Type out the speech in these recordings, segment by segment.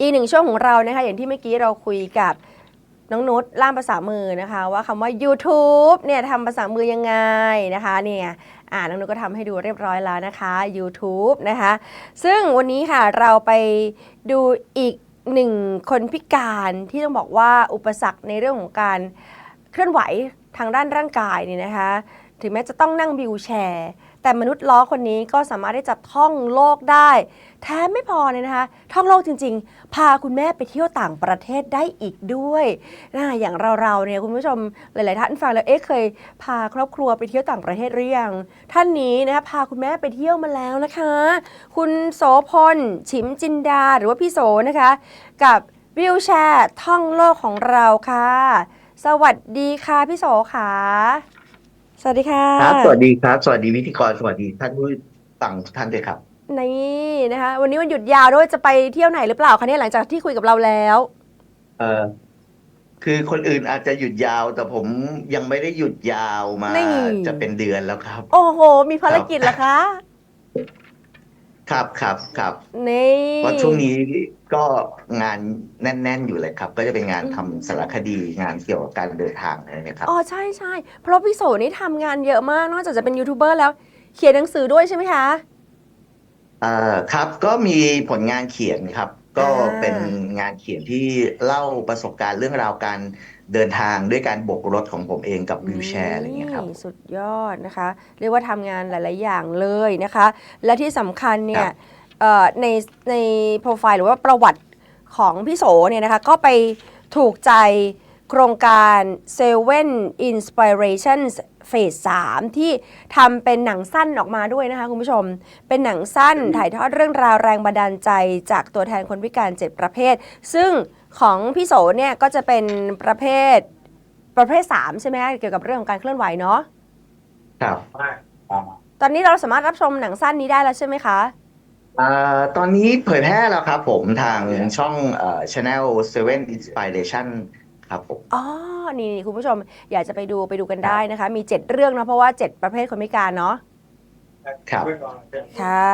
อีกหนึ่งช่วงของเรานะคะ อย่างที่เมื่อกี้เราคุยกับน้องนุชล่ามภาษามือนะคะ ว่าคำว่า YouTube เนี่ยทำภาษามือยังไงนะคะเนี่ยอ่าน้องนุชก็ทำให้ดูเรียบร้อยแล้วนะคะ YouTube นะคะ ซึ่งวันนี้ค่ะเราไปดูอีกหนึ่งคนพิการที่ต้องบอกว่าอุปสรรคในเรื่องของการเคลื่อนไหวทางด้านร่างกายเนี่ยนะคะ ถึงแม้จะต้องนั่งวิวแชร์ แต่มนุษย์ล้อคนนี้ก็สามารถที่จะท่องโลกได้ แถมไม่พอเลยนะคะท่องโลกจริง ๆ พาคุณแม่ไปเที่ยวต่างประเทศได้อีกด้วยนะอย่างเราๆเนี่ยคุณผู้ชมหลาย ๆ ท่านฟังแล้วเอ๊ะเคย พาครอบครัวไปเที่ยวต่างประเทศหรือยังท่านนี้นะคะพาคุณแม่ไปเที่ยวมาแล้วนะคะ คุณโสพลฉิมจินดาหรือว่าพี่โสนะคะ กับวิวแชร์ท่องโลกของเราค่ะ สวัสดีค่ะพี่โสค่ะสวัสดีค่ะ ครับ สวัสดีครับ สวัสดีวิธีกร สวัสดีท่านผู้ฟังทุกท่านด้วยครับ นี่นะคะ วันนี้วันหยุดยาวด้วยจะไปเที่ยวไหนหรือเปล่าคะเนี่ยหลังจากที่คุยกับเราแล้ว เออคือคนอื่นอาจจะหยุดยาว แต่ผมยังไม่ได้หยุดยาวมา นี่ จะเป็นเดือนแล้วครับ โอ้โห มีภารกิจเหรอคะ ครับครับครับนี่ เพราะช่วงนี้ก็งานแน่น ๆ อยู่เลยครับ ก็จะเป็นงานทำสารคดีงานเกี่ยวกับการเดินทางอะไรนะครับ อ๋อใช่ใช่เพราะพี่โสนี่ทำงานเยอะมาก นอกจากจะเป็นยูทูบเบอร์แล้ว เขียนหนังสือด้วยใช่ไหมคะ เอ่อครับก็มีผลงานเขียนครับ ก็อ่าเป็นงานเขียนที่เล่าประสบการณ์เรื่องราวการเดินทางด้วยการโบกรถของผมเองกับวิวแชร์อะไรอย่างเงี้ยครับนี่สุดยอดนะคะ เรียกว่าทำงานหลาย ๆ อย่างเลยนะคะ และที่สำคัญเนี่คยรับ เอ่อในในโปรไฟล์หรือว่าประวัติของพี่โสเนี่ยนะคะ ก็ไปถูกใจโครงการ Seven Inspirations Phase 3ที่ทำเป็นหนังสั้นออกมาด้วยนะคะคุณผู้ชม เป็นหนังสั้นถ่ายทอดเรื่องราวแรงบันดาลใจ จากตัวแทนคนพิการ 7 ประเภท ซึ่งของพี่โสเนี่ยก็จะเป็นประเภทประเภท 3 ใช่ไหมคะเกี่ยวกับเรื่องของการเคลื่อนไหวเนาะครับตอนนี้เราสามารถรับชมหนังสั้นนี้ได้แล้วใช่ไหมคะอ่าตอนนี้เผยแพร่แล้วครับผมทางช่องเอ่อ channel Seven Inspiration ครับผม อ๋อ นี่นี่คุณผู้ชมอยากจะไปดูไปดูกันได้นะคะ มี 7 เรื่องนะเพราะว่า 7 ประเภทคนพิการเนาะ ครับ ค่ะ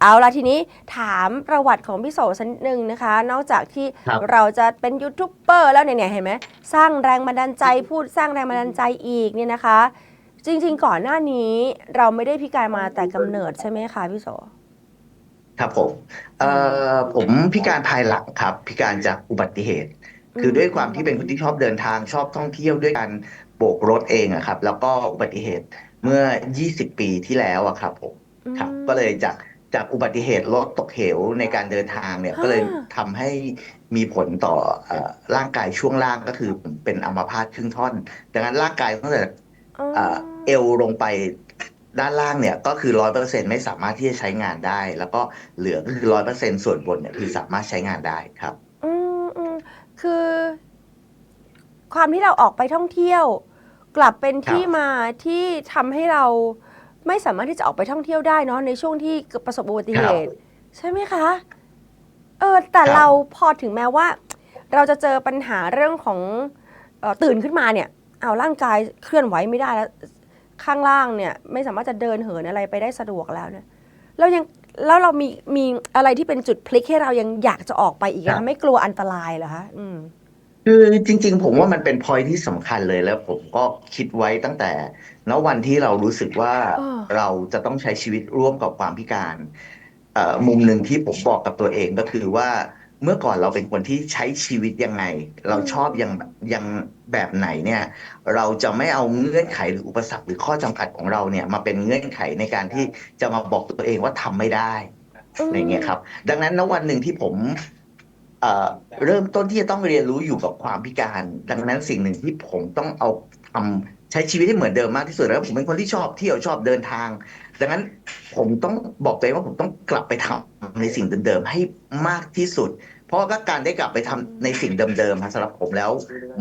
เอาละทีนี้ถามประวัติของพี่โสสักนิดนึงนะคะ นอกจากที่ครับเราจะเป็นยูทูบเบอร์แล้วเนี่ยเนี่ยเห็นไหมสร้างแรงบันดาลใจพูดสร้างแรงบันดาลใจอีกเนี่ยนะคะ จริง ๆ ก่อนหน้านี้เราไม่ได้พิการมาแต่กำเนิดใช่ไหมคะพี่โส ครับผม เอ่อผมพิการภายหลังครับ พิการจากอุบัติเหตุ คือด้วยความที่เป็นคนที่ชอบเดินทางชอบท่องเที่ยวด้วยการโบกรถเองอะครับ แล้วก็อุบัติเหตุเมื่อ 20 ปีที่แล้วอะครับผมครับอืมก็เลยจากจากอุบัติเหตุรถตกเหวในการเดินทางเนี่ยอ่าก็เลยทำให้มีผลต่อเอ่อร่างกายช่วงล่างก็คือผมเป็นอัมพาตครึ่งท่อน ดังนั้นร่างกายตั้งแต่อ๋อเอ่อเอวลงไปด้านล่างเนี่ยก็คือร้อยเปอร์เซ็นไม่สามารถที่จะใช้งานได้ แล้วก็เหลือก็คือร้อยเปอร์เซ็นส่วนบนเนี่ยคือสามารถใช้งานได้ครับอืมอืม คือความที่เราออกไปท่องเที่ยว กลับเป็นครับที่มาที่ทำให้เราไม่สามารถที่จะออกไปท่องเที่ยวได้เนาะในช่วงที่ประสบอุบัติเหตุ ใช่ไหมคะ เออแต่ครับเราพอถึงแม้ว่า เราจะเจอปัญหาเรื่องของเอ่อตื่นขึ้นมาเนี่ย เอาร่างกายเคลื่อนไหวไม่ได้แล้วข้างล่างเนี่ย ไม่สามารถจะเดินเหินอะไรไปได้สะดวกแล้วเนี่ยเรายัง แล้วเรามีมีอะไรที่เป็นจุดพลิกให้เรายังอยากจะออกไปอีกครันะบไม่กลัวอันตรายเหรอคะอืมคือจริง ๆ ผมว่ามันเป็นพอยที่สำคัญเลยแล้วผมก็คิดไว้ตั้งแต่ณวันที่เรารู้สึกว่าอ่าเราจะต้องใช้ชีวิตร่วมกับความพิการเอ่อมุมหนึ่งที่ผมบอกกับตัวเองก็คือว่า เมื่อก่อนเราเป็นคนที่ใช้ชีวิตยังไง เราชอบยังยังแบบไหนเนี่ย เราจะไม่เอาเงื่อนไขหรืออุปสรรคหรือข้อจำกัดของเราเนี่ย มาเป็นเงื่อนไขในการที่จะมาบอกตัวเองว่าทำไม่ได้อะไรเงี้ยครับ ดังนั้นณวันหนึ่งที่ผมเอ่อเริ่มต้นที่จะต้องเรียนรู้อยู่กับความพิการ ดังนั้นสิ่งหนึ่งที่ผมต้องเอาทำใช้ชีวิตให้เหมือนเดิมมากที่สุดแล้วผมเป็นคนที่ชอบเที่ยวชอบเดินทาง ดังนั้นผมต้องบอกตัวเองว่าผมต้องกลับไปทำในสิ่งเดิมๆให้มากที่สุด เพราะว่าการได้กลับไปทำในสิ่งเดิมๆครับสำหรับผมแล้ว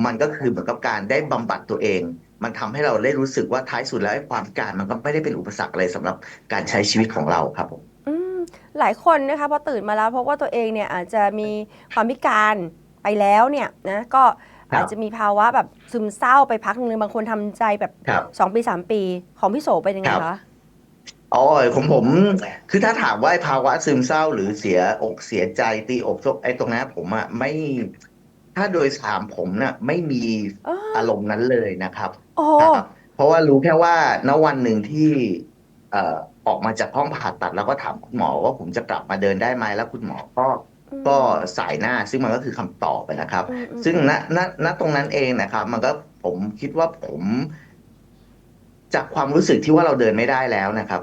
มันก็คือเหมือนกับการได้บำบัดตัวเอง มันทำให้เราได้รู้สึกว่าท้ายสุดแล้วไอ้ความพิการมันก็ไม่ได้เป็นอุปสรรคอะไรสำหรับการใช้ชีวิตของเราครับผมอืมหลายคนนะคะพอตื่นมาแล้วเพราะว่าตัวเองเนี่ยอาจจะมีความพิการไปแล้วเนี่ยนะก็ครับอาจจะมีภาวะแบบซึมเศร้าไปพักหนึ่งบางคนทำใจแบบครับสองปีสามปี ของพี่โสเป็นยังไงครับคะ อ๋อของผม คือถ้าถามว่าไอ้ภาวะซึมเศร้าหรือเสียอกเสียใจตีอกชกไอ้ตรงนั้นผมอะไม่ ถ้าโดยถามผมน่ะ ไม่มีอ๋ออารมณ์นั้นเลยนะครับโอ้ครับ เพราะว่ารู้แค่ว่าณวันหนึ่งที่ เอ่อออกมาจากห้องผ่าตัด แล้วก็ถามคุณหมอว่าผมจะกลับมาเดินได้ไหมแล้วคุณหมอก็ อืม ก็สายหน้าซึ่งมันก็คือคำตอบไปนะครับ อืมอืมซึ่งณณณตรงนั้นเองนะครับ มันก็ผมคิดว่าผม จากความรู้สึกที่ว่าเราเดินไม่ได้แล้วนะครับ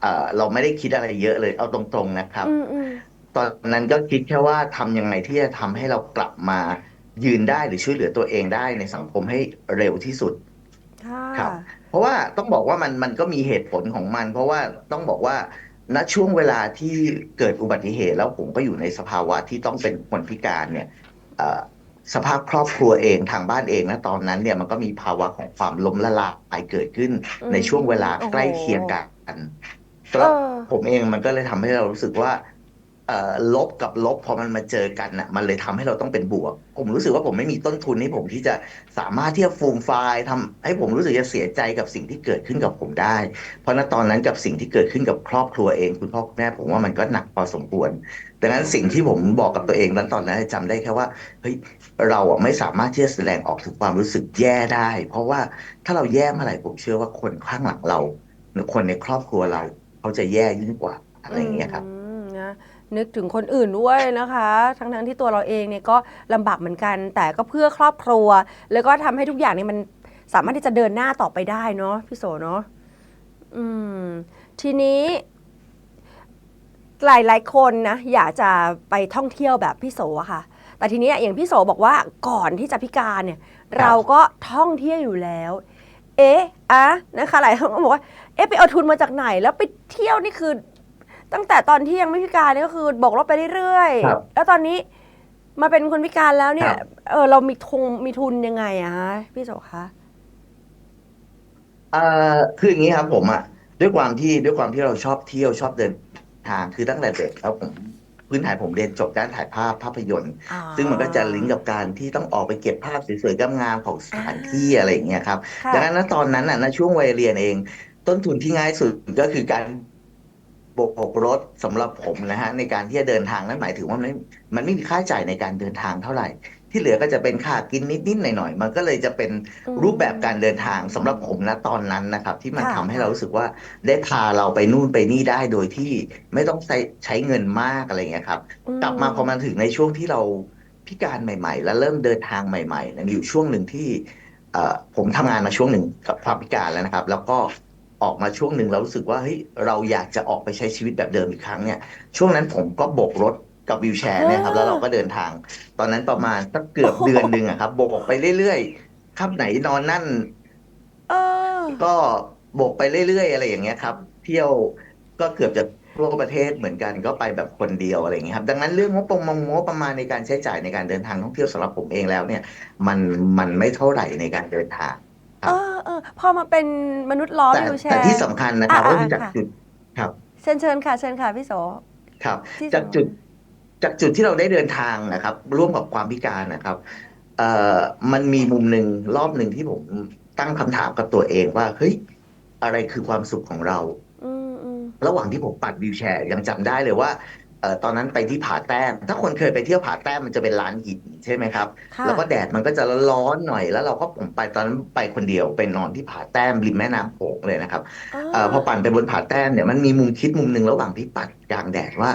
เอ่อเราไม่ได้คิดอะไรเยอะเลยเอาตรงๆนะครับ อืมอืมตอนนั้นก็คิดแค่ว่าทำยังไงที่จะทำให้เรากลับมายืนได้หรือช่วยเหลือตัวเองได้ในสังคมให้เร็วที่สุด ค่ะ ครับ เพราะว่าต้องบอกว่ามันมันก็มีเหตุผลของมัน เพราะว่าต้องบอกว่าณช่วงเวลาที่เกิดอุบัติเหตุแล้วผมก็อยู่ในสภาวะที่ต้องเป็นคนพิการเนี่ยเอ่อ สภาพครอบครัวเองทางบ้านเองนะตอนนั้นเนี่ยมันก็มีภาวะของความล้มละลายเกิดขึ้นอืมในช่วงเวลาโอ้โหใกล้เคียงกันเอแล้วอผมเองมันก็เลยทำให้เรารู้สึกว่าเอ่อ ลบกับลบพอมันมาเจอกันน่ะ มันเลยทำให้เราต้องเป็นบวก ผมรู้สึกว่าผมไม่มีต้นทุนให้ผมที่จะสามารถที่จะฟูมไฟล์ทำให้ผมรู้สึกจะเสียใจกับสิ่งที่เกิดขึ้นกับผมได้ เพราะณตอนนั้นกับสิ่งที่เกิดขึ้นกับครอบครัวเอง คุณพ่อคุณแม่ผมว่ามันก็หนักพอสมควรดังนั้นสิ่งที่ผมบอกกับตัวเองนั้นตอนนั้นจำได้แค่ว่าเฮ้ยเราอะไม่สามารถที่จะแสดงออกถึงความรู้สึกแย่ได้ เพราะว่าถ้าเราแย่เมื่อไหร่ผมเชื่อว่าคนข้างหลังเรา หรือคนในครอบครัวเรา เขาจะแย่ยิ่งกว่าอะไรอย่างเงี้ยครับ นะนึกถึงคนอื่นด้วยนะคะ ทั้งทั้งๆที่ตัวเราเองเนี่ยก็ลำบากเหมือนกัน แต่ก็เพื่อครอบครัว แล้วก็ทำให้ทุกอย่างเนี่ยมันสามารถที่จะเดินหน้าต่อไปได้เนาะพี่โสเนาะอืม ทีนี้ หลายหลายๆคนนะอยากจะไปท่องเที่ยวแบบพี่โสอะค่ะ แต่ทีนี้อย่างพี่โสบอกว่าก่อนที่จะพิการเนี่ย เราก็ท่องเที่ยวอยู่แล้ว เอ๊ะอะนะคะหลายคนก็บอกว่าเอ๊ะไปเอาทุนมาจากไหน แล้วไปเที่ยวนี่คือ ตั้งแต่ตอนที่ยังไม่พิการเนี่ยก็คือบอกรถไปเรื่อยครับ ๆ แล้วตอนนี้มาเป็นคนพิการแล้วเนี่ยครับเออเรามีทุนมีทุนยังไงอะฮะพี่โสคะเอ่อคืออย่างนี้ครับผมอะด้วยความที่ด้วยความที่เราชอบเที่ยวชอบเดินทางคือตั้งแต่เด็กแล้วผมพื้นฐานผมเรียนจบด้านถ่ายภาพภาพยนตร์อ๋อซึ่งมันก็จะลิงก์กับการที่ต้องออกไปเก็บภาพสวยๆงามๆของสถานที่อะไรอย่างเงี้ยครับ ค่ะ ดังนั้นณตอนนั้นน่ะณช่วงวัยเรียนเอง ต้นทุนที่ง่ายสุดก็คือการ โบกรถสำหรับผมนะฮะในการที่จะเดินทางนั่นหมายถึงว่ามันไม่มันไม่มีค่าใช้จ่ายในการเดินทางเท่าไหร่ ที่เหลือก็จะเป็นค่ากินนิดๆหน่อยๆมันก็เลยจะเป็นอืมรูปแบบการเดินทางสำหรับผมนะตอนนั้นนะครับ ที่มันค่ะทำให้เรารู้สึกว่าได้พาเราไปนู่นไปนี่ได้โดยที่ไม่ต้องใช้ใช้เงินมากอะไรอย่างเงี้ยครับ กลับมาพอมาถึงในช่วงที่เราพิการใหม่ ๆ แล้วเริ่มเดินทางใหม่ๆนะมีอยู่ช่วงหนึ่งที่เอ่อผมทำงานมาช่วงหนึ่งกับความพิการแล้วนะครับ แล้วก็ ออกมาช่วงหนึ่งเรารู้สึกว่าเฮ้ยเราอยากจะออกไปใช้ชีวิตแบบเดิมอีกครั้งเนี่ยช่วงนั้นผมก็โบกรถกับวิวแชร์เนะครับแล้วเราก็เดินทาง ตอนนั้นประมาณสักเกือบเดือนหนึ่งอะครับโบกไปเรื่อยๆค่ำไหนนอนนั่น เออ ก็โบกไปเรื่อยๆ อะไรอย่างเงี้ยครับ เที่ยวก็เกือบจะทั่วประเทศเหมือนกันก็ไปแบบคนเดียวอะไรอย่างเงี้ยครับ ดังนั้นเรื่องงบประมาณงบประมาณในการใช้จ่ายในการเดินทางท่องเที่ยวสำหรับผมเองแล้วเนี่ย มันมันไม่เท่าไหร่ในการเดินทาง ครับ เออเออพอมาเป็นมนุษย์ล้อแต่วิวแชแต่ร์ ที่สำคัญนะครับอ่าก็คือจากค่ะ จุดครับเชิญเชิญค่ะเชิญค่ะพี่โส ครับ ที่จากจุดจากจุดที่เราได้เดินทางนะครับ ร่วมกับความพิการนะครับเอ่อมันมีมุมหนึ่งรอบหนึ่งที่ผมตั้งคำถามกับตัวเองว่าเฮ้ยอะไรคือความสุขของเรา อืมอืมระหว่างที่ผมปัดวิวแชร์ยังจำได้เลยว่าเอ่อ ตอนนั้นไปที่ผาแต้ม ถ้าคนเคยไปเที่ยวผาแต้มมันจะเป็นร้านหินใช่ไหมครับค่ะแล้วก็แดดมันก็จะร้อนๆหน่อยแล้วเราก็ผมไปตอนนั้นไปคนเดียวไปนอนที่ผาแต้มริมแม่น้ำโขงเลยนะครับเอ่อพอปั่นไปบนผาแต้มเนี่ยมันมีมุมคิดมุมหนึ่งระหว่างที่ปัดกลางแดดว่า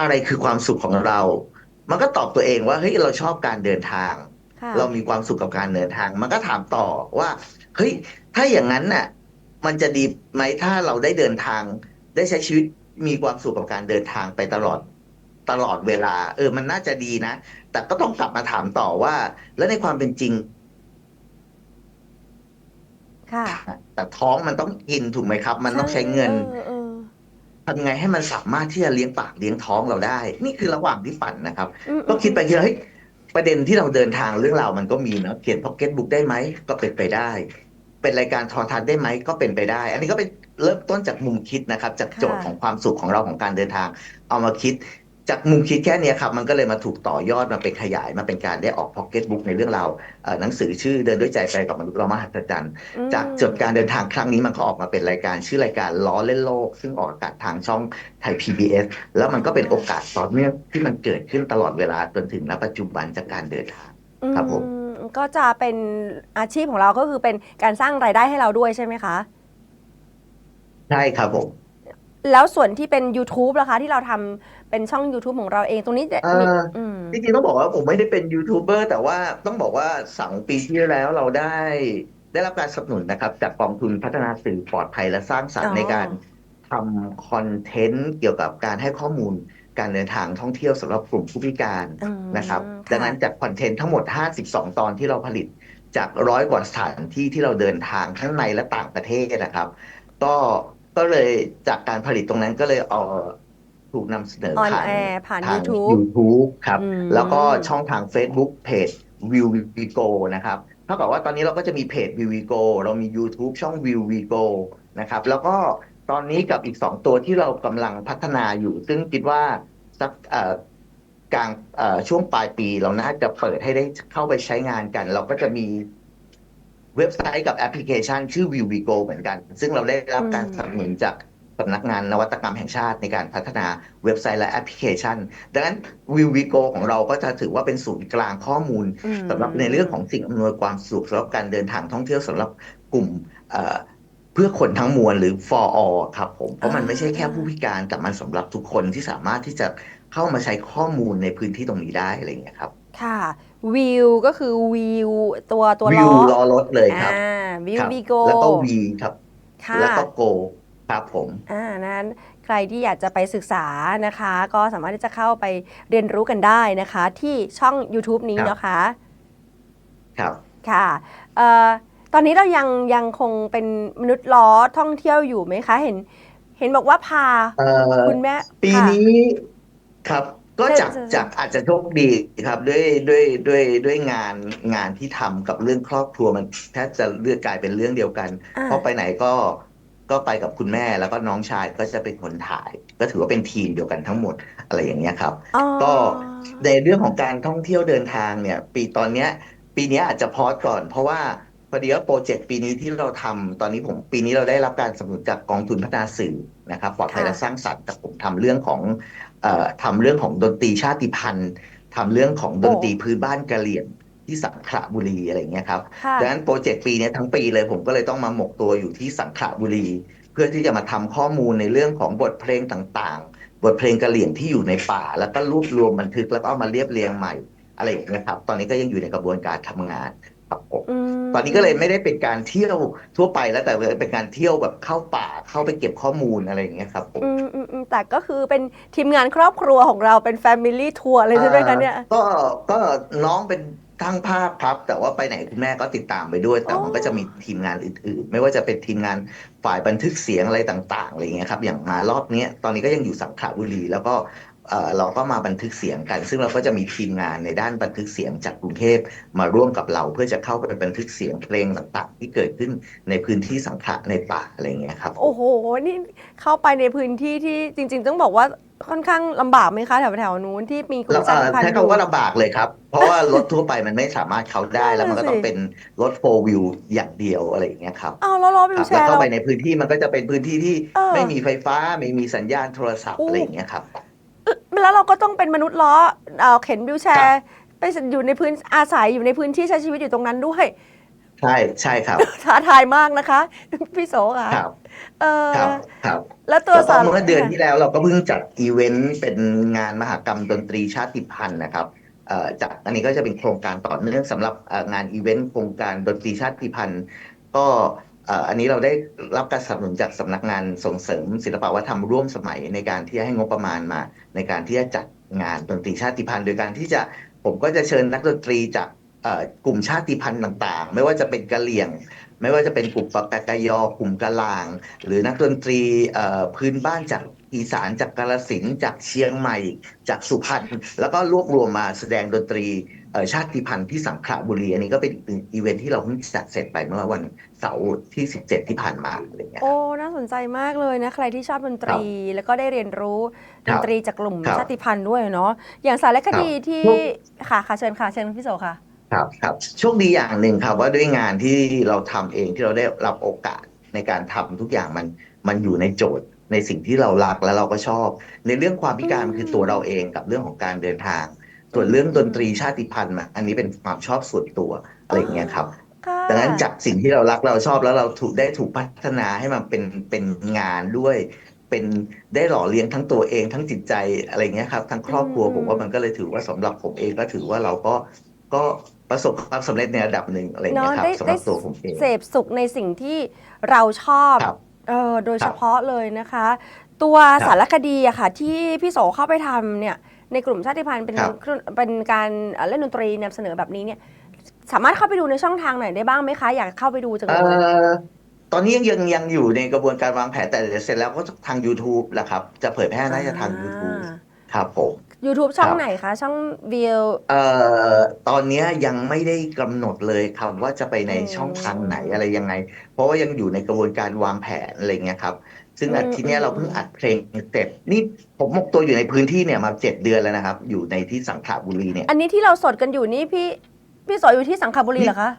อะไรคือความสุขของเรา มันก็ตอบตัวเองว่าเฮ้ยเราชอบการเดินทางค่ะเรามีความสุขกับการเดินทาง มันก็ถามต่อว่าเฮ้ยถ้าอย่างนั้นน่ะมันจะดีไหมถ้าเราได้เดินทางได้ใช้ชีวิต มีความสุขกับการเดินทางไปตลอดตลอดเวลา เออ มันน่าจะดีนะ แต่ก็ต้องกลับมาถามต่อว่า แล้วในความเป็นจริง ค่ะ แต่ท้องมันต้องกินถูกไหมครับ มันต้องใช้เงินออเออทำไงให้มันสามารถที่จะเลี้ยงปากเลี้ยงท้องเราได้ นี่คือระหว่างที่ฝันนะครับอืมก็คิดไปคิดเฮ้ยประเด็นที่เราเดินทางเรื่องราวมันก็มีเนาะเขียนพ็อกเก็ตบุ๊กได้ไหมก็เป็นไปได้ เป็นรายการโทอทัศน์ได้ไหมก็เป็นไปได้ อันนี้ก็เป็น เริ่มต้นจากมุมคิดนะครับ จากโจทย์ของความสุขของเราของการเดินทาง เอามาคิดจากมุมคิดแค่เนี้ยครับมันก็เลยมาถูกต่อยอดมาเป็นขยายมาเป็นการได้ออกพ็อกเก็ตบุ๊กในเรื่องราวเอ่อหนังสือชื่อเดินด้วยใจไปกับมนุษย์เรามหัศจรรย์อืมจากจดการเดินทางครั้งนี้มันก็ออกมาเป็นรายการชื่อรายการล้อเล่นโลก ซึ่งออกอากาศทางช่องไทย PBS แล้วมันก็เป็นโอกาสต่อเนื่องที่มันเกิดขึ้นตลอดเวลาจนถึงณปัจจุบันจากการเดินทางครับผมอืมก็จะเป็นอาชีพของเราก็คือเป็นการสร้างรายได้ให้เราด้วยใช่ไหมคะ ใช่ครับผมแล้วส่วนที่เป็น YouTube ล่ะคะ ที่เราทำเป็นช่อง YouTube ของเราเองตรงนี้จะเอ่อมีอืมจริงๆต้องบอกว่าผมไม่ได้เป็นยูทูบเบอร์แต่ว่าต้องบอกว่าสองปีที่แล้วเราได้ ได้รับการสนับสนุนนะครับ จากกองทุนพัฒนาสื่อปลอดภัยและสร้างสรรอ๋ค์อในการทำคอนเทนต์เกี่ยวกับการให้ข้อมูลการเดินทางท่องเที่ยวสำหรับกลุ่มผู้พิการอืมนะครับค่ะดังนั้นจากคอนเทนต์ทั้งหมด 52 ตอนที่เราผลิตจากร้อยกว่าสถานที่ที่เราเดินทางทั้งในและต่างประเทศนะครับ ก็ ก็เลยจากการผลิตตรงนั้นก็เลยเอาถูกนำเสนอออนผ่านแอร์ผ่าน ทาง YouTube YouTube ครับ อืม แล้วก็ช่องทาง Facebook เพจ View We Go นะครับเท่ากับว่าตอนนี้เราก็จะมีเพจ View We Go เรามี YouTube ช่อง View We Go นะครับ แล้วก็ตอนนี้กับอีก 2 ตัวที่เรากำลังพัฒนาอยู่ ซึ่งคิดว่าสักเอ่อกลางเอ่อช่วงปลายปีเราน่าจะเปิดให้ได้เข้าไปใช้งานกัน เราก็จะมี เว็บไซต์กับแอปพลิเคชันชื่อ View We Go เหมือนกัน ซึ่งเราได้รับการสนับสนุนจากสำนักงานนวัตกรรมแห่งชาติในการพัฒนาเว็บไซต์และแอปพลิเคชัน ดังนั้น View We Go ของเราก็จะถือว่าเป็นศูนย์กลางข้อมูลอืมสำหรับในเรื่องของสิ่งอำนวยความสะดวกสำหรับการเดินทางท่องเที่ยวสำหรับกลุ่มเอ่อเพื่อคนทั้งมวลหรือ for all ครับผม เพราะมันไม่ใช่แค่ผู้พิการแต่มันสำหรับทุกคนที่สามารถที่จะเข้ามาใช้ข้อมูลในพื้นที่ตรงนี้ได้อะไรอย่างเงี้ยครับ ค่ะ วิวก็คือวิวตัวตัววิล้วอล้อรถเลยครับอ่าวิวครับวีโกแล้วก็วีครับ ค่ะแล้วก็โกครับผม อ่านั้นใครที่อยากจะไปศึกษานะคะ ก็สามารถที่จะเข้าไปเรียนรู้กันได้นะคะ ที่ช่อง YouTube นี้ครับนะคะครับ ค่ะเอ่อตอนนี้เรายังยังคงเป็นมนุษย์ล้อท่องเที่ยวอยู่ไหมคะ เห็น เห็นบอกว่าพาเอ่อคุณแม่ปีค่ะนี้ครับ ก็จะจากจะจากอาจจะโชคดีครับด้วยด้วยด้วยด้วยงานงานที่ทำกับเรื่องครอบครัวมันแทบจะเลือกกลายเป็นเรื่องเดียวกันอ่าเพราะไปไหนก็ก็ไปกับคุณแม่แล้วก็น้องชายก็จะเป็นคนถ่าย ก็ถือว่าเป็นทีมเดียวกันทั้งหมดอะไรอย่างเงี้ยครับอ๋อก็ในเรื่องของการท่องเที่ยวเดินทางเนี่ย ปีตอนเนี้ย ปีเนี้ยอาจจะพอสก่อน เพราะว่าพอดีว่าโปรเจกต์ปีนี้ที่เราทำตอนนี้ผมปีนี้เราได้รับการสนับสนุนจากกองทุนพัฒนาสื่อนะครับปลอดภัยค่ะและสร้างสรรค์แต่ผมทำเรื่องของเอ่อ ทำเรื่องของดนตรีชาติพันธุ์ทำเรื่องของดนตรีพื้นบ้านกะเหรี่ยงที่สังขละบุรีอะไรอย่างเงี้ยครับค่ะดังนั้นโปรเจกต์ปีเนี้ยทั้งปีเลยผมก็เลยต้องมาหมกตัวอยู่ที่สังขละบุรี เพื่อที่จะมาทำข้อมูลในเรื่องของบทเพลงต่างๆ บทเพลงกะเหรี่ยงที่อยู่ในป่า แล้วก็รวบรวมบันทึกแล้วก็เอามาเรียบเรียงใหม่อะไรอย่างเงี้ยครับ ตอนนี้ก็ยังอยู่ในกระบวนการทำงานครับผมม ตอนนี้ก็เลยไม่ได้เป็นการเที่ยวทั่วไปแล้วแต่เป็นการเที่ยวแบบเข้าป่าเข้าไปเก็บข้อมูลอะไรอย่างเงี้ยครับผมอืมอืมอืมแต่ก็คือเป็นทีมงานครอบครัวของเราเป็น Family ทัวร์เลยใช่ไหมคะเนี่ย อ่าก็ก็น้องเป็นทั้งภาพครับ แต่ว่าไปไหนคุณแม่ก็ติดตามไปด้วย แต่มันก็จะมีทีมงานอื่นๆ ไม่ว่าจะเป็นทีมงานฝ่ายบันทึกเสียงอะไรต่างๆอะไรอย่างเงี้ยครับอย่างมารอบเนี้ยตอนนี้ก็ยังอยู่สังขละบุรี แล้วก็ เอ่อเราก็มาบันทึกเสียงกัน ซึ่งเราก็จะมีทีมงานในด้านบันทึกเสียงจากกรุงเทพมาร่วมกับเราเพื่อจะเข้าไปบันทึกเสียงเพลงต่างๆ ที่เกิดขึ้นในพื้นที่สังขละในป่าอะไรอย่างเงี้ยครับ โอ้โห นี่เข้าไปในพื้นที่ที่จริง ๆ ต้องบอกว่าค่อนข้างลำบากไหมคะแถวแถวๆนู้นที่มีกลุ่เรามชาเอ่ติอพันธุ์ใช้อยู่คำว่าลำบากเลยครับ เพราะว่ารถทั่วไปมันไม่สามารถเข้าได้แล้วมันก็ต้องนั่นน่ะสิเป็นรถ four wheel อย่างเดียวอะไรอย่างเงี้ยครับอ้าวแล้วล้อวิควรับแชแล้วร์เข้าเราไปในพื้นที่มันก็จะเป็นพื้นที่ที่เออไม่มีไฟฟ้าไม่มีสัญญาณโทรศัพท์อู้อะไรอย่างเงี้ยครับ แล้วเราก็ต้องเป็นมนุษย์ล้อเอ่อเข็นวิวแชร์ ไปอยู่ในพื้นอาศัยอยู่ในพื้นที่ใช้ชีวิตอยู่ตรงนั้นด้วย ใช่ใช่ครับ ท้าทายมากนะคะ พี่โสค่ะครับเออครับครับแล้วตัวแล้วก็สารเมื่อเดือนที่แล้วเราก็เพิ่งจัดอีเวนต์เป็นงานมหกรรมดนตรีชาติพันธุ์นะครับเอ่อจากอันนี้ก็จะเป็นโครงการต่อเนื่องสำหรับเอ่องานอีเวนต์โครงการดนตรีชาติพันธุ์ก็เอันนี้เราได้รับการสนับสนุนจากสำนักงานส่งเสริม ศิลปวัฒนธรรมร่วมสมัยในการที่จะให้งบประมาณมา ในการที่จะจัดงานดนตรีชาติพันธุ์โดยการที่จะผมก็จะเชิญนักดนตรีจากกลุ่มชาติพันธุ์ต่างๆ ไม่ว่าจะเป็นกะเหรี่ยง ไม่ว่าจะเป็นกลุ่มปากกายอกลุ่มกะลาง หรือนักดนตรีพื้นบ้านจาก อีสานจากกาฬสินธุ์จากเชียงใหม่ จากสุพรรณแล้วก็รวบรวมมาแสดงดนตรีเอ่อชาติพันธุ์ที่สังขละบุรีอันนี้ก็เป็นอีกหนึ่งอีเวนท์ที่เราเพิ่งจัดเสร็จไปเมื่อวันเสาร์ที่ 17 ที่ผ่านมาอะไรอย่างเงี้ยโอ้น่าสนใจมากเลยนะใครที่ชอบดนตรีแล้วก็ได้เรียนรู้คดรับนตรีจากกลุ่มครับชาติพันธุ์ด้วยเนาะอย่างสารคดีครับที่พวกค่ะค่ะเชิญค่ะเชิญพี่โสค่ะครับครับโชคดีอย่างหนึ่งครับว่าด้วยงานที่เราทำเองที่เราได้รับโอกาสในการทำทุกอย่างมันมันอยู่ในโจทย์ ในสิ่งที่เรารักและเราก็ชอบ ในเรื่องความพิการอืมมันคือตัวเราเองกับเรื่องของการเดินทาง ส่วนเรื่องดนตรีชาติพันธุ์อะอันนี้เป็นความชอบส่วนตัวอะไรอย่างเงี้ยครับค่ะดังนั้นจากสิ่งที่เรารักเราชอบแล้วเราถูกได้ถูกพัฒนาให้มันเป็นเป็นงานด้วย เป็นได้หล่อเลี้ยงทั้งตัวเองทั้งจิตใจอะไรเงี้ยครับทั้งครอบครัวผมว่ามันก็เลยถือว่าสำหรับผมเองก็ถือว่าเราก็ก็ประสบความสำเร็จในระดับหนึ่งอะไรเงี้ยครับเนาะได้สำหได้รับตัวผมเองเสพสุขในสิ่งที่เราชอบครับ เออโดยครับเฉพาะเลยนะคะ ตัวครับสารคดีอะค่ะ ที่พี่โสเข้าไปทำเนี่ยในกลุ่มชาติพันธุ์เป็นครับ เครื่องเป็นการเอ่อเล่นดนตรีนำเสนอแบบนี้เนี่ยสามารถเข้าไปดูในช่องทางไหนได้บ้างไหมคะ อยากเข้าไปดูจังเอ่เลย อตอนนี้ยังยังยังอยู่ในกระบวนการวางแผนแต่เดี๋ยวเสร็จแล้วก็ทาง YouTube แหละครับ จะเผยแพร่น่าจะทาง YouTube ครับผม YouTube ช่องครับไหนคะ ช่องวิวเอ่อตอนเนี้ยยังไม่ได้กำหนดเลยครับว่าจะไปในอืมช่องทางไหนอะไรยังไง เพราะว่ายังอยู่ในกระบวนการวางแผนอะไรเงี้ยครับ ซึ่งอืมอาทิตย์เนี้ยอืมเราเพิ่งอัดเพลงเสร็จนี่ผมหมกตัวอยู่ในพื้นที่เนี่ยมาเจ็ดเดือนแล้วนะครับ อยู่ในที่สังขละบุรีเนี่ย อันนี้ที่เราสดกันอยู่นี่พี่พี่โสอยู่ที่สังขบุรีเหรอคะ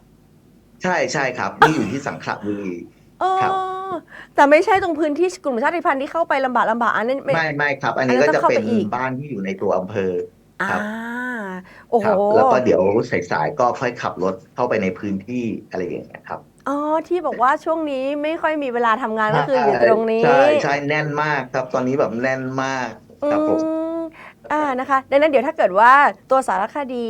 ใช่ใช่ครับนี่อยู่ที่สังขละบุรีอ๋อครับ แต่ไม่ใช่ตรงพื้นที่กลุ่มชาติพันธุ์ที่เข้าไปลำบากลำบากอันนั้นไม่ ไม่ไม่ครับ อันนี้อันนั้ก็นต้จะองเข้าเป็นไปอีก บ้านที่อยู่ในตัวอำเภอ อ่า ครับ โอ้โห ครับ แล้วก็เดี๋ยวสายๆก็ค่อยขับรถเข้าไปในพื้นที่อะไรอย่างเงี้ยครับอ๋อ ที่บอกว่าช่วงนี้ไม่ค่อยมีเวลาทำงานก็คืออยู่ตรงนี้ ใช่ใช่แน่นมากครับ ตอนนี้แบบแน่นมากครับผม อืมอ่านะคะ ดังนั้นเดี๋ยวถ้าเกิดว่าตัวสารคดี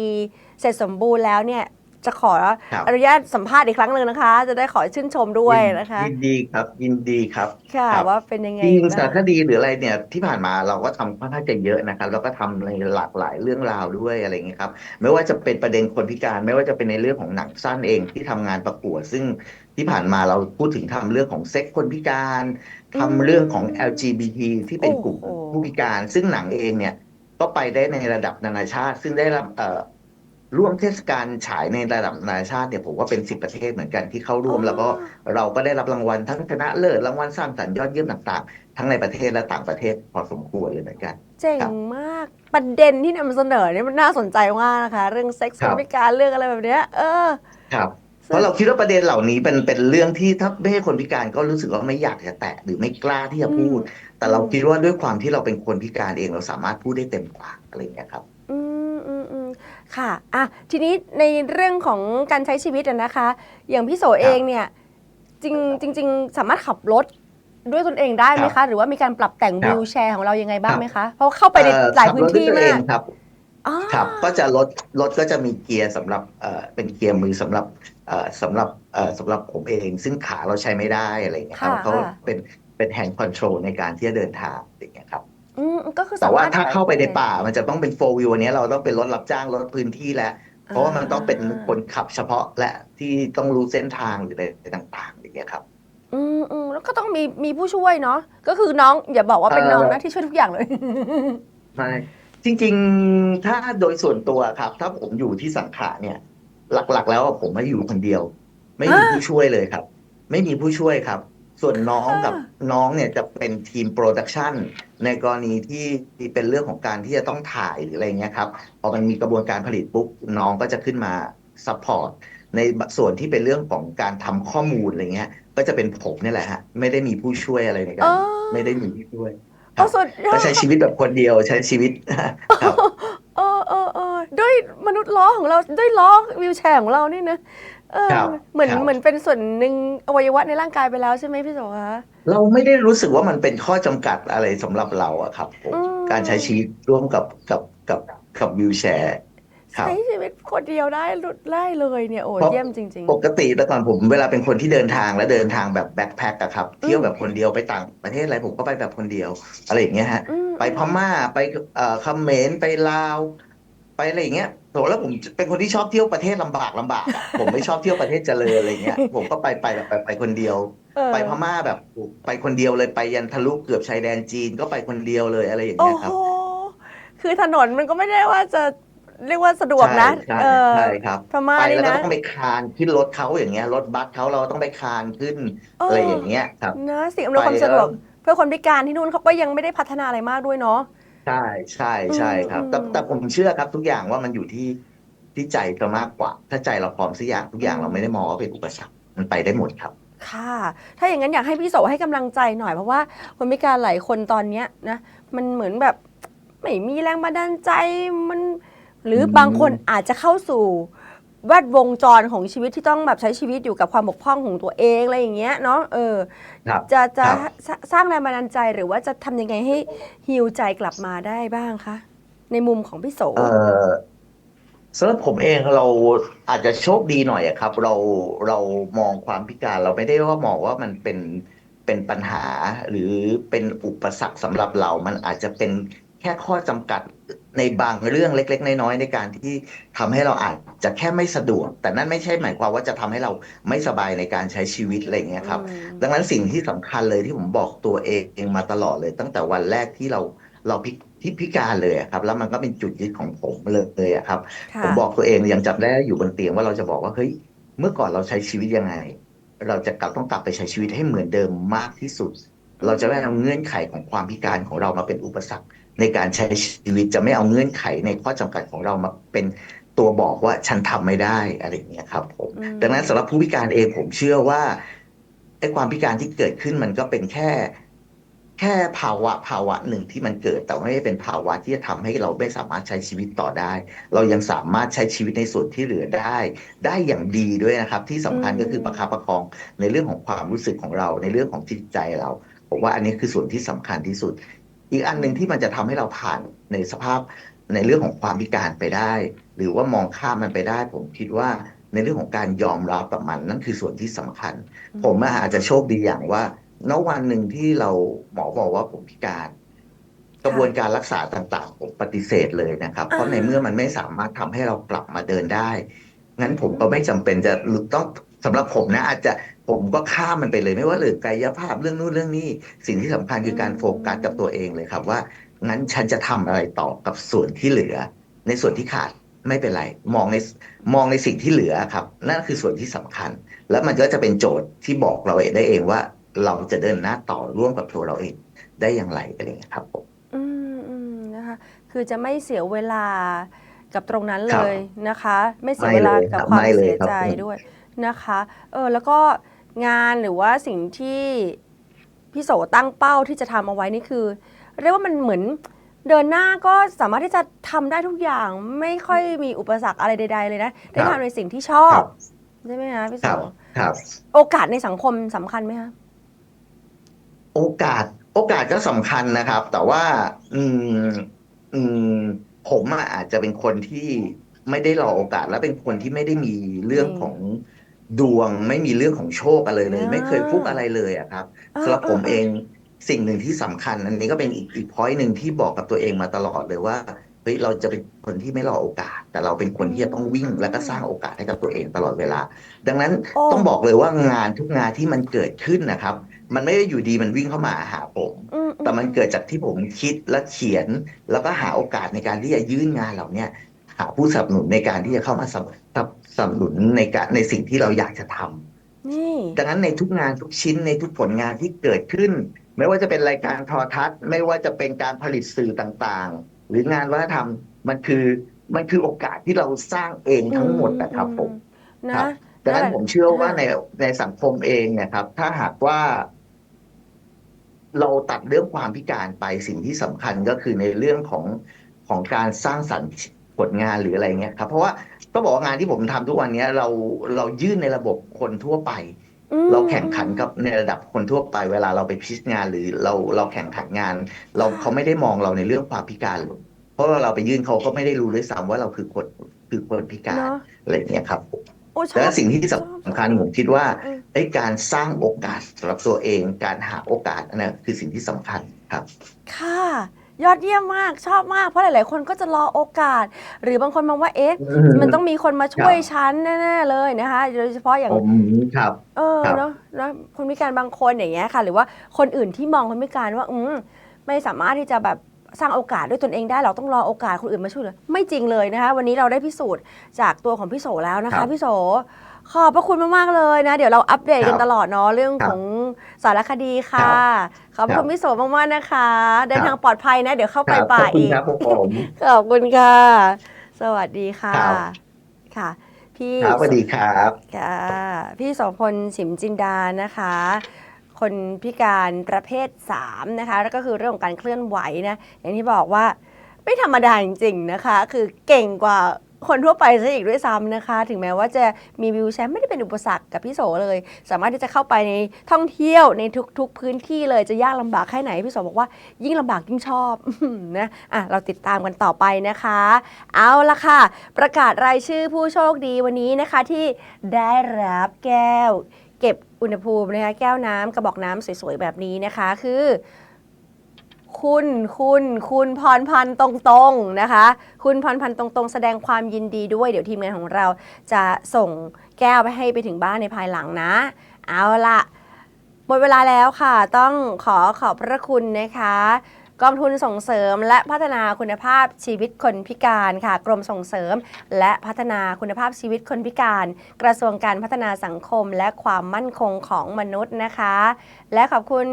เสร็จสมบูรณ์แล้วเนี่ย จะขอครับอนุญาตสัมภาษณ์อีกครั้งหนึ่งนะคะ จะได้ขอชื่นชมด้วยนะคะ ยินดีครับยินดีครับค่ะครับว่าเป็นยังไงจริงบ้างสารคดีหรืออะไรเนี่ยที่ผ่านมาเราก็ทำค่อนข้างจะเยอะนะครับแล้วก็ทำในหลากหลายเรื่องราวด้วยอะไรอย่างเงี้ยครับไม่ว่าจะเป็นประเด็นคนพิการ ไม่ว่าจะเป็นในเรื่องของหนังสั้นเองที่ทำงานประกวด ซึ่งที่ผ่านมาเราพูดถึงทำเรื่องของเซ็กคนพิการทำเรื่องของ LGBT ที่เป็นกลุ่มโอ้โหผู้พิการ ซึ่งหนังเองเนี่ยก็ไปได้ในระดับนานาชาติ ซึ่งได้รับเอ่อ ร่วมเทศกาลฉายในระดับนานาชาติเนี่ยผมว่าเป็นสิบประเทศเหมือนกันที่เข้าร่วม แล้วก็เราก็ได้รับรางวัลทั้งชนะเลิศรางวัลสร้างสรรค์ยอดเยี่ยมต่างๆ ทั้งในประเทศและต่างประเทศพอสมควรเลยเหมือนกัน เจ๋งครับมากประเด็นที่นำเสนอเนี่ยมันน่าสนใจมากนะคะ เรื่องเซ็กซ์ครัคบนพิการเรื่องอะไรแบบเนี้ยเออครับเพราะเราคิดว่าประเด็นเหล่านี้เป็นเป็นเรื่องที่ถ้าไม่ใช่คนพิการก็รู้สึกว่าไม่อยากจะแตะหรือไม่กล้าที่จะพูด แต่เราคิดว่าด้วยความที่เราเป็นคนพิการเองเราสามารถพูดได้เต็มปากอะไรอย่างเงี้ยครับอืมอืมอืม ค่ะอะทีนี้ในเรื่องของการใช้ชีวิตอะนะคะ อย่างพี่โสเองเนี่ยจริงจริง ๆ สามารถขับรถด้วยตนเองได้ไหมครัคะบหรือว่ามีการปรับแต่งครับวิวแชร์ของเรายังไงบ้างครับไหมคะ เพราะเข้าไปในเอ่อหลายขับพื้รนถด้วยที่ตัวเอมางกครับอ๋อครับก็จะรถรถก็จะมีเกียร์สำหรับเอ่อเป็นเกียร์มือสำหรับเอ่อสำหรับเอ่อสำหรับผมเอง ซึ่งขาเราใช้ไม่ได้อะไรอย่างเงี้ยครับค่ะเขาค่ะเป็นเป็นแฮนด์คอนโทรลในการที่จะเดินทางอย่างเงี้ยครับ อืมก็คือแต่สาว่ามารถถ้าเข้าไปในป่ามันจะต้องเป็นโฟวิวอันนี้เราต้องเป็นรถรับจ้างรถพื้นที่แล้วเพราะว่ามันต้องเป็นคนขับเฉพาะและที่ต้องรู้เส้นทางหรืออะไรต่างๆอย่างเงี้ยครับ อืมอืมแล้วก็ต้องมีมีผู้ช่วยเนาะก็คือน้องอย่าบอกว่าเป็นน้องเอ่อนะที่ช่วยทุกอย่างเลยไม่จริงๆ ถ้าโดยส่วนตัวครับ ถ้าผมอยู่ที่สังขะเนี่ย หลักๆ แล้วผมไม่อยู่คนเดียว ไม่มีอ่าผู้ช่วยเลยครับ ไม่มีผู้ช่วยครับ ส่วนน้องกับอ่าน้องเนี่ยจะเป็นทีมโปรดักชันในกรณีที่ที่เป็นเรื่องของการที่จะต้องถ่ายหรืออะไรเงี้ยครับพอมันมีกระบวนการผลิตปุ๊บน้องก็จะขึ้นมาซัพพอร์ตในส่วนที่เป็นเรื่องของการทำข้อมูลอะไรเงี้ย ก็จะเป็นผมเนี่ยแหละฮะไม่ได้มีผู้ช่วยอะไรในกาอ๋รอไม่ได้มีผู้ช่วยคเอารับสุดยอก็ดใช้ชีวิตแบบคนเดียวใช้ชีวิตครับเออเออเออด้วยมนุษย์ล้อของเราด้วยล้อวิวแชร์ของเรานี่นะ เออครับเหมือนครับ เหมือนเป็นส่วนหนึ่งอวัยวะในร่างกายไปแล้วใช่ไหมพี่โสคะ เราไม่ได้รู้สึกว่ามันเป็นข้อจำกัดอะไรสำหรับเราอะครับผมอืม การใช้ชีวิตร่วมกับกับกับกับวิวแชร์ ครับ ใช้ชีวิตคนเดียวได้หลุดได้เลยเนี่ยโอ้เพราะ เยี่ยมจริง ปกติแต่ก่อนผมเวลาเป็นคนที่เดินทางและเดินทางแบบแบ็คแพ็คอะครับเที่ยวแบบคนเดียวไปต่างประเทศอะไรผมก็ไปแบบคนเดียว อะไรอย่างเงี้ยฮะ ๆ อืมไปพม่าไปเอ่อเขมรไปลาว ไปไปอะไรอย่างเงี้ยโถแล้วผมเป็นคนที่ชอบเที่ยวประเทศลำบากลำบากอะผมไม่ชอบเที่ยวประเทศเจริญอะไรเงี้ย ผมก็ไปไปแบบไปไปคนเดียว เออไปพม่าแบบไปคนเดียวเลยไปยันทะลุเกือบชายแดนจีนก็ไปคนเดียวเลยอะไรอย่างโอ้เงี้ยคโหรับ คือถนนมันก็ไม่ได้ว่าจะเรียกว่าสะดวกนะ ใช่เออใช่ครับ พม่าไปนี่แล้วก็นะ ต้องไปคลานขึ้นรถเขาอย่างเงี้ยรถบัสเขาเราต้องไปคลานขึ้นเออออะไรอย่างเงี้ยครับ นะสิ่งอำนวยความไปสะดวกแล้วเพื่อคนพิการที่นู่นเขาก็ยังไม่ได้พัฒนาอะไรมากด้วยเนาะ ใช่ใช่ใช่ครับอืมแต่แต่ผมเชื่อครับทุกอย่างว่ามันอยู่ที่ที่ใจเรามากกว่า ถ้าใจเราพร้อมสักอย่างทุกอย่างเราไม่ได้มองว่าเป็นอุปสรรคมันไปได้หมดครับ ค่ะ ถ้าอย่างนั้นอยากให้พี่โสให้กำลังใจหน่อยเพราะว่าคนพิการหลายคนตอนเนี้ยนะมันเหมือนแบบไม่มีแรงบันดาลใจมัน หรืออมบางคนอาจจะเข้าสู่ แวดวงจรของชีวิตที่ต้องแบบใช้ชีวิตอยู่กับความบกพร่องของตัวเองอะไรอย่างเงี้ยเนาะเออครับจะจะครับ สสร้างแรงบันดาลใจหรือว่าจะทำยังไงให้ฮิวใจกลับมาได้บ้างคะในมุมของพี่โส เอ่อสำหรับผมเองเราอาจจะโชคดีหน่อยอะครับ เราเรามองความพิการเราไม่ได้ว่ามองว่ามันเป็นเป็นปัญหา หรือเป็นอุปสรรคสำหรับเรา มันอาจจะเป็นแค่ข้อจำกัด ในบางเรื่องเล็ก ๆ น้อยๆในการที่ทำให้เราอาจจะแค่ไม่สะดวก แต่นั่นไม่ใช่หมายความว่าจะทำให้เราไม่สบายในการใช้ชีวิตอะไรอย่างเงี้ยครับอืมดังนั้นสิ่งที่สำคัญเลยที่ผมบอกตัวเองมาตลอดเลย ตั้งแต่วันแรกที่เราเราพิที่พิการเลยอะครับ แล้วมันก็เป็นจุดยึดของผมเลยอะครับค่ะผมบอกตัวเองยังจำได้อยู่บนเตียงว่าเราจะบอกว่าเฮ้ยเมื่อก่อนเราใช้ชีวิตยังไง เราจะกลับต้องกลับไปใช้ชีวิตให้เหมือนเดิมมากที่สุด เราจะไม่เอาเงื่อนไขของความพิการของเรามาเป็นอุปสรรค ในการใช้ชีวิตจะไม่เอาเงื่อนไขในข้อจำกัดของเรามาเป็นตัวบอกว่าฉันทำไม่ได้อะไรอย่างเงี้ยครับผมอืมดังนั้นสำหรับผู้พิการเองผมเชื่อว่าไอ้ความพิการที่เกิดขึ้นมันก็เป็นแค่แค่ภาวะภาวะหนึ่งที่มันเกิด แต่ไม่ได้เป็นภาวะที่จะทำให้เราไม่สามารถใช้ชีวิตต่อได้ เรายังสามารถใช้ชีวิตในส่วนที่เหลือได้ ได้อย่างดีด้วยนะครับ ที่สำคัญก็คือประคับประคองในเรื่องของความรู้สึกของเราในเรื่องของจิตใจเรา ผมว่าอันนี้คือส่วนที่สำคัญที่สุด อีกอันหนึ่งที่มันจะทำให้เราผ่านในสภาพในเรื่องของความพิการไปได้ หรือว่ามองข้ามมันไปได้ ผมคิดว่าในเรื่องของการยอมรับกับมันนั่นคือส่วนที่สำคัญ ผมอะอาจจะโชคดีอย่างว่าณวันหนึ่งที่เราหมอบอกว่าผมพิการ กระบวนการรักษาต่างๆ ผมปฏิเสธเลยนะครับ เพราะในเมื่อมันไม่สามารถทำให้เรากลับมาเดินได้ งั้นผมก็ไม่จำเป็นจะต้องสำหรับผมนะ อาจจะ ผมก็ข้ามมันไปเลยไม่ว่าเรื่องกายภาพเรื่องนู้นเรื่องนี้ สิ่งที่สำคัญคือการโฟกัสกับตัวเองเลยครับว่างั้นฉันจะทำอะไรต่อกับส่วนที่เหลือ ในส่วนที่ขาดไม่เป็นไร มองในมองในสิ่งที่เหลือครับ นั่นคือส่วนที่สำคัญ แล้วมันก็จะเป็นโจทย์ที่บอกเราเองได้เองว่า เราจะเดินหน้าต่อร่วมกับตัวเราเองได้อย่างไรอะไรอย่างเงี้ยครับผมอืมอืมนะคะ คือจะไม่เสียเวลากับตรงนั้นคเลรับยนะคะ ไม่เสียไม่เวลาเลยกับครับความไม่เลยเสียครับใจผมด้วยนะคะ เออแล้วก็ งานหรือว่าสิ่งที่พี่โสตั้งเป้าที่จะทำเอาไว้นี่คือ เรียกว่ามันเหมือนเดินหน้าก็สามารถที่จะทำได้ทุกอย่างไม่ค่อยมีอุปสรรคอะไรใด ๆ เลยนะ ได้ทำในสิ่งที่ชอครับบใช่ไหมคะพี่คโสรับครับ โอกาสในสังคมสำคัญไหมคะโอกาสโอกาสก็สำคัญนะครับ แต่ว่า อืม อืม ผมอะอาจจะเป็นคนที่ไม่ได้รอโอกาสและเป็นคนที่ไม่ได้มีเรื่องอืมของ ดวงไม่มีเรื่องของโชคอะไรเลย อ่าไม่เคยฟุกอะไรเลยอะครับอ่าสำหรับผมอ่าเองสิ่งหนึ่งที่สำคัญ อันนี้ก็เป็นอีกอีกพอยต์หนึ่งที่บอกกับตัวเองมาตลอดเลยว่าเฮ้ยเราจะเป็นคนที่ไม่รอโอกาส แต่เราเป็นคนที่จะต้องวิ่งแล้วก็สร้างโอกาสให้กับตัวเองตลอดเวลา ดังนั้นโอ้ต้องบอกเลยว่างานทุกงานที่มันเกิดขึ้นนะครับ มันไม่ได้อยู่ดีมันวิ่งเข้ามาหาผม อือืแต่มันเกิดจากที่ผมคิดและเขียน แล้วก็หาโอกาสในการที่จะยื่นงานเหล่าเนี้ยหาผู้สนับสนุนในการที่จะเข้ามาสนับ สนับสนุนในการในสิ่งที่เราอยากจะทำนี่ดังนั้นในทุกงานทุกชิ้นในทุกผลงานที่เกิดขึ้น ไม่ว่าจะเป็นรายการโทรทัศน์ ไม่ว่าจะเป็นการผลิตสื่อต่างๆ หรืองานวัฒนธรรมมันคือมันคือโอกาสที่เราสร้างเองทั้งหมดนะครับผมอืครันะบดังนั้นผมเชื่อว่าอ่าในในสังคมเองเนะครับ ถ้าหากว่า เราตัดเรื่องความพิการไปสิ่งที่สำคัญก็คือในเรื่องของของการสร้างสรรค์ผลงานหรืออะไรเงี้ยครับ เพราะว่า ต้องบอกว่างานที่ผมทำทุกวันเนี้ยเราเรายื่นในระบบคนทั่วไปอืมเราแข่งขันกับในระดับคนทั่วไป เวลาเราไปพิชงานหรือเราเราแข่งขันงาน เราเขาไม่ได้มองเราในเรื่องความพิการเลยเพราะว่าเราไปยื่นเขาก็ไม่ได้รู้ด้วยซ้ำว่าเราคือคนคือคนพิการเนาะอะไรเงี้ยครับโอ้ชแต่อบว่าสิ่งที่สำคัญผมคิดว่าอืมไอ้การสร้างโอกาสสำหรับตัวเอง การหาโอกาสอันนั้นคือสิ่งที่สำคัญครับ ค่ะ ยอดเยี่ยมมากชอบมากเพราะหลาย ๆ คนก็จะรอโอกาส หรือบางคนมองว่าเอ๊ะอืมมันต้องมีคนมาช่วยครับฉันแน่ๆเลยนะคะโดยเฉพาะอย่างผมครับเออครับเนาะเนาะคนพิการบางคนอย่างเงี้ยค่ะ หรือว่าคนอื่นที่มองคนพิการว่าอืมไม่สามารถที่จะแบบสร้างโอกาสด้วยตนเองได้เราต้องรอโอกาสคนอื่นมาช่วยเหลือไม่จริงเลยนะคะ วันนี้เราได้พิสูจน์จากตัวของพี่โสแล้วนะครัคะบพี่โส ขอบพระคุณมาก ๆ เลยนะ เดี๋ยวเราอัปเดตกันครับตลอดเนาะเรื่องครับของสารคดีค่ะ ขอบพระคุณพี่โสมาก ๆ นะคะ เดินทางปลอดภัยนะ เดี๋ยวเข้าไปครับป่าขอบคุณอีกครับผมขอบคุณค่ะ สวัสดีค่ะครับค่ะพี่ครับสวัสดีครับค่ะพี่โสพลฉิมจินดานะคะ คนพิการประเภท 3 นะคะ แล้วก็คือเรื่องของการเคลื่อนไหวนะ อย่างที่บอกว่าไม่ธรรมดาจริง ๆ นะคะ คือเก่งกว่า คนทั่วไปซะอีกด้วยซ้ำนะคะ ถึงแม้ว่าจะมีวิวแชร์ไม่ได้เป็นอุปสรรคกับพี่โสเลย สามารถที่จะเข้าไปในท่องเที่ยวในทุกๆพื้นที่เลยจะยากลำบากแค่ไหนพี่โสบอกว่ายิ่งลำบากยิ่งชอบนะอะเราติดตามกันต่อไปนะคะ เอาละค่ะ ประกาศรายชื่อผู้โชคดีวันนี้นะคะที่ได้รับแก้ว เก็บอุณหภูมินะคะแก้วน้ำกระบอกน้ำสวยๆแบบนี้นะคะ คือ คุณคุณคุณพรพันธ์ตรงๆนะคะ คุณพรพันธ์ตรงๆ แสดงความยินดีด้วยเดี๋ยวทีมงานของเราจะส่งแก้วไปให้ไปถึงบ้านในภายหลังนะ เอาละหมดเวลาแล้วค่ะ ต้องขอขอบพระคุณนะคะกองทุนส่งเสริมและพัฒนาคุณภาพชีวิตคนพิการค่ะ กรมส่งเสริม และพัฒนาคุณภาพชีวิตคนพิการ กระทรวงการพัฒนาสังคมและความมั่นคงของมนุษย์นะคะ และขอบคุณ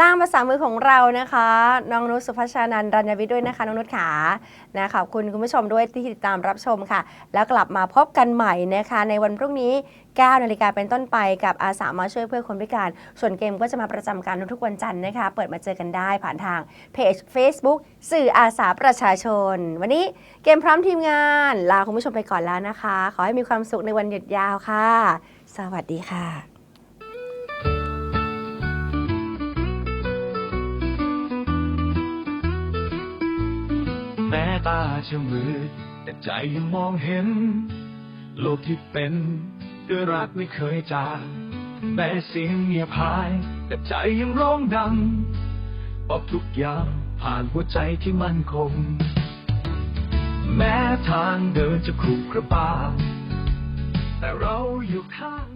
ล่ามภาษามือของเรานะคะ น้องนุชสุภาชานันท์รัญญวิทย์ด้วยนะคะ น้องนุชขานะขอบคุณคุณผู้ชมด้วยที่ติดตามรับชมค่ะ แล้วกลับมาพบกันใหม่นะคะ ในวันพรุ่งนี้9นาฬิกาเป็นต้นไปกับอาสามาช่วยเพื่อคนพิการ ส่วนเกมก็จะมาประจำการทุกวันจันทร์นะคะ เปิดมาเจอกันได้ผ่านทางเพจ Facebook สื่ออาสาประชาชน วันนี้เกมพร้อมทีมงาน ลาคุณผู้ชมไปก่อนแล้วนะคะ ขอให้มีความสุขในวันหยุดยาวค่ะ สวัสดีค่ะ ตาจะมืด แต่ใจยังมองเห็น โลกที่เป็นด้วยรักไม่เคยจางแม้เสียงเงียบหาย แต่ใจยังร้องดังบอกทุกอย่างผ่านหัวใจที่มั่นคง แม้ทางเดินจะขรุขระบาแต่เราอยู่ข้าง